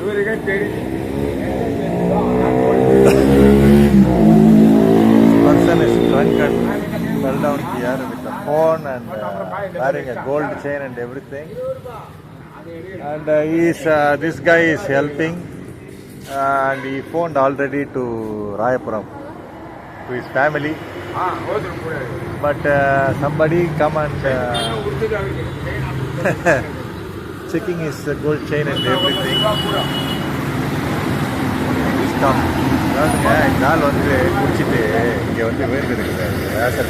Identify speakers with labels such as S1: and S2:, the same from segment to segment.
S1: இவருக்கே தெரியும்
S2: person is drunk and fell down here with the phone and uh, wearing a gold chain and everything. And uh, is, uh, this guy is helping uh, and he phoned already to Rayapuram to his family. But uh, somebody come and uh, checking his uh, gold chain and everything. He's அதாவதுங்க இந்த ஆள் வந்து குடிச்சிட்டு இங்கே வந்து வேர்ந்துருக்குறாரு visor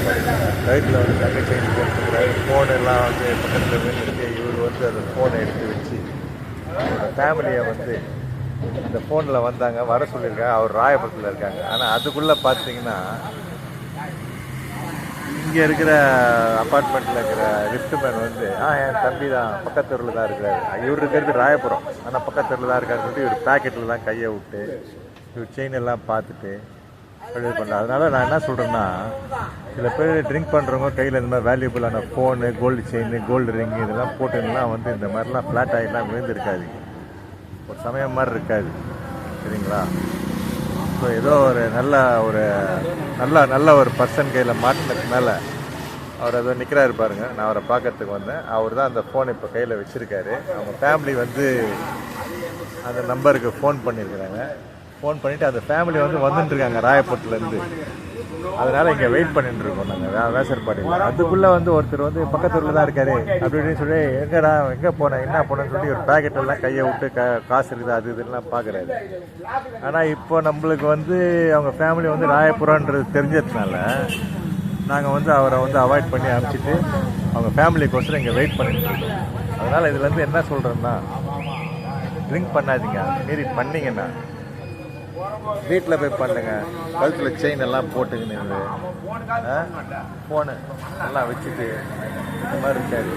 S2: வயிற்றில் வந்து தங்க செயின் போட்டுருக்குறாரு ஃபோன் எல்லாம் வந்து பக்கத்தில் வேர்ந்துருக்கு இவர் வந்து அந்த ஃபோனை எடுத்து வச்சு அவரோட ஃபேமிலியை வந்து இந்த ஃபோனில் வந்தாங்க வர சொல்லியிருக்காங்க. அவர் ராயபுரத்தில் இருக்காங்க. ஆனால் அதுக்குள்ளே பார்த்தீங்கன்னா இங்கே இருக்கிற அப்பார்ட்மெண்ட்டில் இருக்கிற லிஃப்ட் மேன் வந்து ஆ என் தம்பி தான் பக்கத்து தெருவில் தான் இருக்கிறாரு. இவர் இருக்கிறது ராயபுரம். ஆனால் பக்கத்து தெருவில் தான் இருக்காருன்னு சொல்லிட்டு இவர் பேக்கெட்டில் தான் கையை விட்டு இவர் செயின் எல்லாம் பார்த்துட்டு இது பண்ணல நான் என்ன சொல்கிறேன்னா சில பேர் ட்ரிங்க் பண்ணுறவங்க கையில் இந்த மாதிரி வேல்யூபிளான phone gold chain gold ring இதெல்லாம் போட்டுலாம் வந்து இந்த மாதிரிலாம் ஃப்ளாட் ஆகிலாம் விழுந்துருக்காது. ஒரு சமயம் மாதிரி இருக்காது. சரிங்களா? ஸோ ஏதோ ஒரு நல்ல ஒரு நல்ல நல்ல ஒரு பர்சன் கையில் மாட்டினதுனால அவர் ஏதோ நிற்கிறாரு பாருங்க. நான் அவரை பார்க்கறதுக்கு வந்தேன். அவர் தான் அந்த ஃபோன் இப்போ கையில் வச்சுருக்காரு. அவங்க ஃபேமிலி வந்து அந்த நம்பருக்கு ஃபோன் பண்ணியிருக்கிறாங்க. ஃபோன் பண்ணிவிட்டு அந்த ஃபேமிலி வந்து வந்துட்டுருக்காங்க ராயப்பட்டிலேருந்து அதனால இங்கே வெயிட் பண்ணிட்டு இருக்கோம் நாங்கள் வே வேசர்பாடியில் அதுக்குள்ளே வந்து ஒருத்தர் வந்து பக்கத்தூரில் தான் இருக்காரு. அப்படின்னு சொல்லி எங்கடா எங்கே போனேன் என்ன போனேன்னு சொல்லி ஒரு பாக்கெட் எல்லாம் கையை விட்டு க காசு இருக்குது அது இதெல்லாம் பார்க்குறாரு ஆனால் இப்போ நம்மளுக்கு வந்து அவங்க ஃபேமிலி வந்து ராயபுரன்றது தெரிஞ்சதுனால நாங்கள் வந்து அவரை வந்து அவாய்ட் பண்ணி அனுப்பிச்சிட்டு அவங்க ஃபேமிலிக்கோசரம் இங்கே வெயிட் பண்ணிட்டு இருக்கோம். அதனால் இதுலேருந்து என்ன சொல்கிறேன்னா ட்ரிங்க் பண்ணாதீங்க. மீறி பண்ணிங்கன்னா வீட்டில் போய் பண்ணுங்கள் கழுத்தில் செயின் எல்லாம் போட்டுக்கின்னு ஃபோனு எல்லாம் வச்சுட்டு இந்த மாதிரி இருக்காது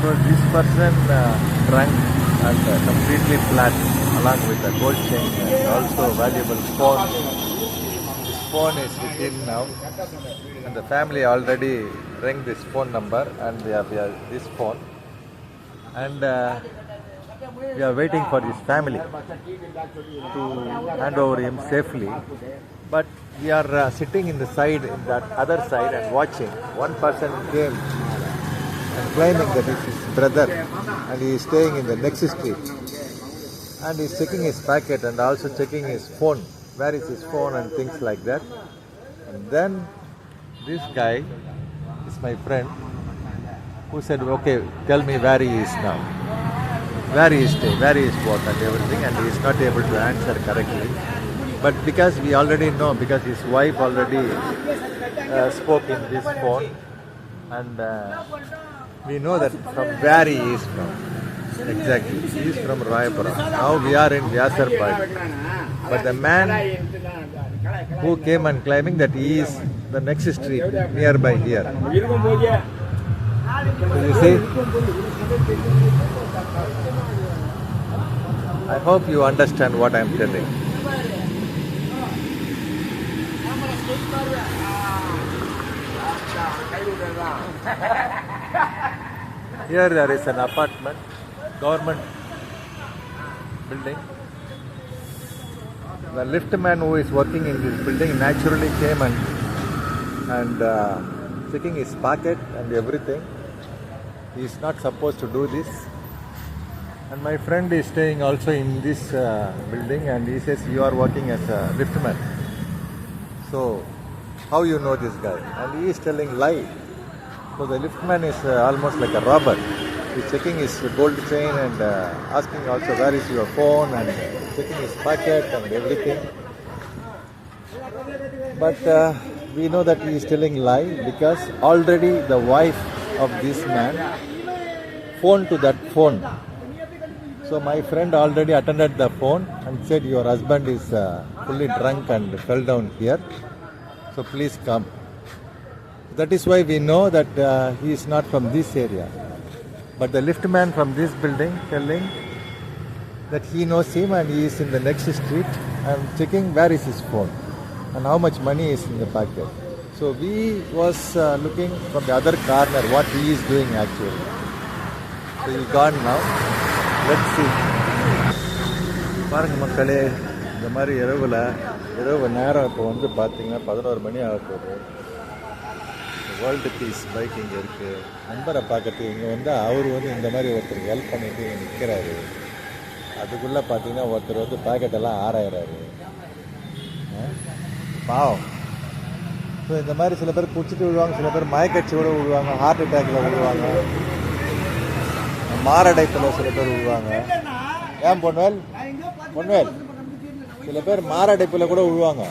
S2: so this person drunk and completely flat along with the gold chain also valuable phone this phone is with in now அந்த family already ring this phone number and this phone and we are waiting for his family to hand over him safely. But we are uh, sitting in the side, in that other side, and watching. One person came and claiming that it's his brother, and he is staying in the next street. And he's checking his packet and also checking his phone. Where is his phone and things like that. And then this guy is my friend who said, "Okay, tell me where he is now." where he is staying, where he is what and everything and he is not able to answer correctly. But because we already know, because his wife already uh, spoke in this phone and uh, we know that from where he is from. Exactly. He is from Raipur. Now we are in Vyasarpadi. But the man who came and claiming that he is the next street nearby here. You see? I hope you understand what I am telling. Here there is an apartment, government building. The liftman who is working in this building naturally came and and uh, checking his pocket and everything. He is not supposed to do this. And my friend is staying also in this uh, building and he says you are working as a liftman. So how you know this guy? And he is telling lie. So the liftman is uh, almost like a robber. He's checking his gold chain and uh, asking also where is your phone and checking his pocket and everything. But uh, we know that he is telling lie because already the wife of this man phoned to that phone. So my friend already attended the phone and said your husband is uh, fully drunk and fell down here. So please come. That is why we know that uh, he is not from this area. But the liftman from this building telling that he knows him and he is in the next street and checking where is his phone and how much money is in the pocket. So we was uh, looking from the other corner what he is doing actually. So he gone now. Let's பாருங்க மக்களே இந்த மாதிரி இரவில் இரவு நேரம் இப்போ வந்து பார்த்தீங்கன்னா பதினோரு மணி ஆக போகுது. வேர்ல்டு பீஸ் பைக் இங்கே இருக்குது நண்பரை பார்க்கறதுக்கு இங்கே வந்து அவர் வந்து இந்த மாதிரி ஒருத்தருக்கு ஹெல்ப் பண்ணிட்டு இங்கே நிற்கிறாரு அதுக்குள்ளே பார்த்தீங்கன்னா ஒருத்தர் வந்து பாக்கெட்டெல்லாம் ஆராயிறாரு. பாவம். ஸோ இந்த மாதிரி சில பேர் குடிச்சிட்டு விழுவாங்க சில பேர் மயக்கட்சி கூட விழுவாங்க ஹார்ட் அட்டாக்கில் விழுவாங்க. மாரடைப்பில் சில பேர் விழுவாங்க ஏன் பொன்வேல் பொன்வேல் சில பேர் மாரடைப்பில் கூட விழுவாங்க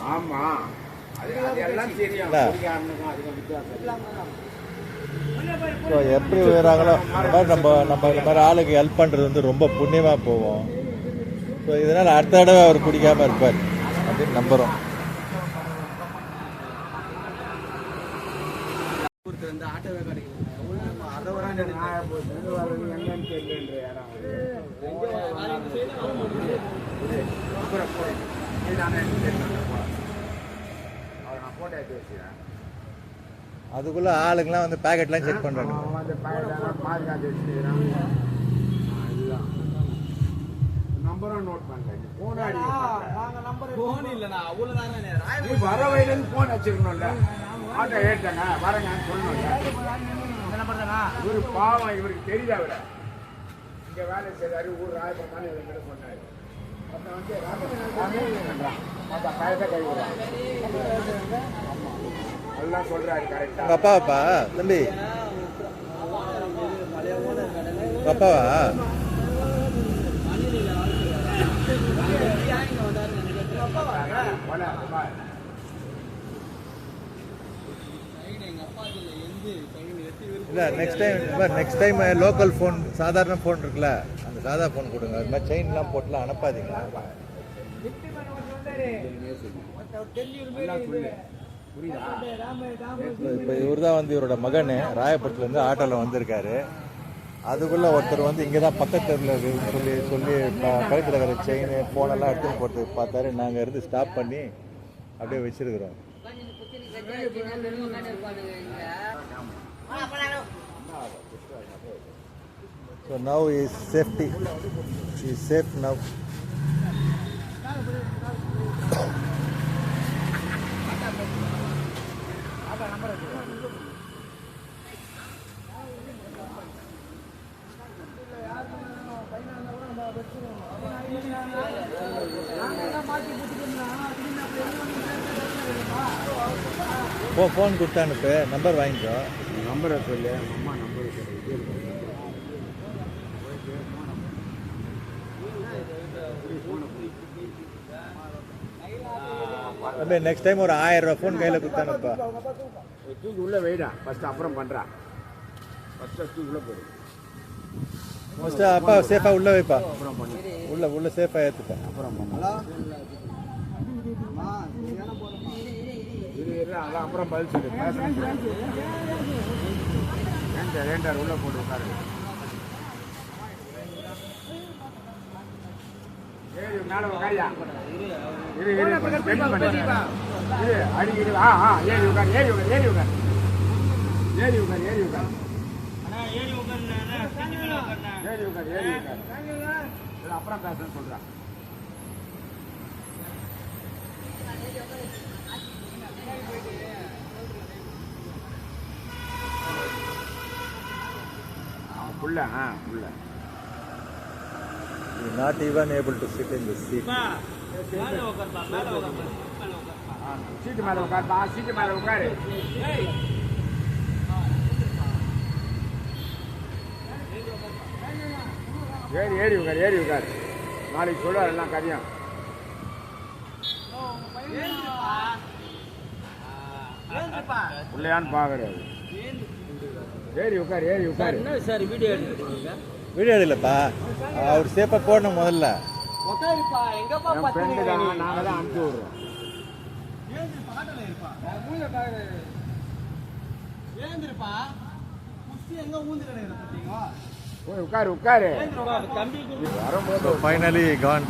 S2: ஸோ எப்படி விழுறாங்களோ இந்த மாதிரி நம்ம நம்ம இந்த மாதிரி ஆளுக்கு ஹெல்ப் பண்ணுறது வந்து ரொம்ப புண்ணியமாக போவோம் ஸோ இதனால் அடுத்த தடவை அவர் குடிக்காமல் இருப்பார் அப்படின்னு நம்புகிறோம்
S3: ஒருத்தர் இந்த ஆட்டோவே கிடைக்கல அதை வர
S1: நான் இப்போ திருவாரூர் எங்கன்னு தெரியலன்ற இடம் இதுதானே எனக்கு தெரியல போகிறேன் அவர் நான் ஃபோட்டோ எடுத்து வச்சுக்கிறேன்.
S2: அதுக்குள்ளே ஆளுங்கெல்லாம் வந்து பேக்கெட்லாம் செக் பண்ணுறாங்க
S1: வந்து பையன் பாதுகாத்து வச்சுக்கிறான். இதுதான். நம்பரும் நோட் பண்ணுறேன் ஃபோன் அடி
S3: போன் இல்லண்ணா அவ்வளவு தானே
S1: நீ வர வயலேருந்து ஃபோன் வச்சிருக்கணும்ல ஆட்டோ ஏறிட்டாங்க வரேங்கன்னு சொல்லணும்ல. இவரு பாவம் இவருக்கு தெரியுது அவரை? இங்க வேலை செய்தாரு ஊர் ராயபுரமான இவர்கிட்ட சொன்னாரு. அப்புறம் வந்து ராமகிருஷ்ணன் மற்ற பயத்தை கை விடுறாங்க ஆமா. எல்லாம் சொல்றாரு கரெக்டா
S2: உங்கள் அப்பாவாப்பா தம்பி அப்பாவா இல்லை next time next time local phone சாதாரண ஃபோன் இருக்குல்ல சாதா ஃபோன் கொடுங்க. அது மாதிரி செயின்லாம் போட்டுலாம் அனுப்பாதீங்க. இப்போ இவர் தான் வந்து இவரோட மகன். ராயபுரத்துலேருந்து ஆட்டோவில் வந்திருக்காரு. அதுக்குள்ளே ஒருத்தர் வந்து இங்கே தான் பக்கத்தில் சொல்லி சொல்லி கழுத்தில் இருக்கிற செயின் ஃபோனெல்லாம் எடுத்துன்னு போட்டு பார்த்தாரு. நாங்கள் இருந்து ஸ்டாப் பண்ணி அப்படியே வச்சுருக்குறோம். So now is safety is safe now ஃபோ ஃபோன் கொடுத்து அனுப்பு. நம்பர் வாங்கிக்கோ.
S1: நம்பரை சொல்லு. அம்மா நம்பரை சொல்லு இது இருக்கு.
S2: தம்பி நெக்ஸ்ட் டைம் ஒரு ஆயிரம் ரூபா ஃபோன் கையில் கொடுத்தானுப்பா.
S1: தூக்கி உள்ள வைடா ஃபர்ஸ்ட் அப்புறம் பண்றா ஃபர்ஸ்ட் தூக்கி உள்ளே போடு
S2: ஃபஸ்ட்டு அப்பா சேஃபாக உள்ளே வைப்பா.
S1: அப்புறம் பண்ணு
S2: உள்ள உள்ள சேஃபாக ஏற்றுப்பா
S1: அப்புறம் பண்ணு அப்புறம் பதில் சொல்லு. பேசணும் உள்ள போட்டு உட்காரு மேல உட்காரியா இரு இரு. இரு. அடி இரு. ஆ ஆ ஏறி உட்காரு ஏறி உட்காரு ஏறி உட்காரு ஏறி உட்காரு ஏறி உட்காரு ஏறி உட்காரு ஏறி உட்காரு அப்புறம் பேசுறேன்னு சொல்றேன் புள்ள ஆ புள்ள.
S2: Not even able to sit in the seat
S1: seat மேல உட்காருப்பா சீட்டு மேல உட்காரு ஏறி ஏறி உட்காரு ஏறி உட்காரு நாளைக்கு சொல்லுவார் எல்லாம் கதையும் பிள்ளையான்னு பாக்குறாரு ஏறி உட்காரு ஏறி உட்காரு
S3: சார் வீடியோ எடுத்துருக்கீங்க
S2: வீடியோ எடுக்கலப்பா. அவர் சேஃபாக போடணும் முதல்ல.
S1: அனுப்பிச்சு விடுறோம். உட்காரு உட்காரு வரும்போது
S2: ஃபைனலி கான்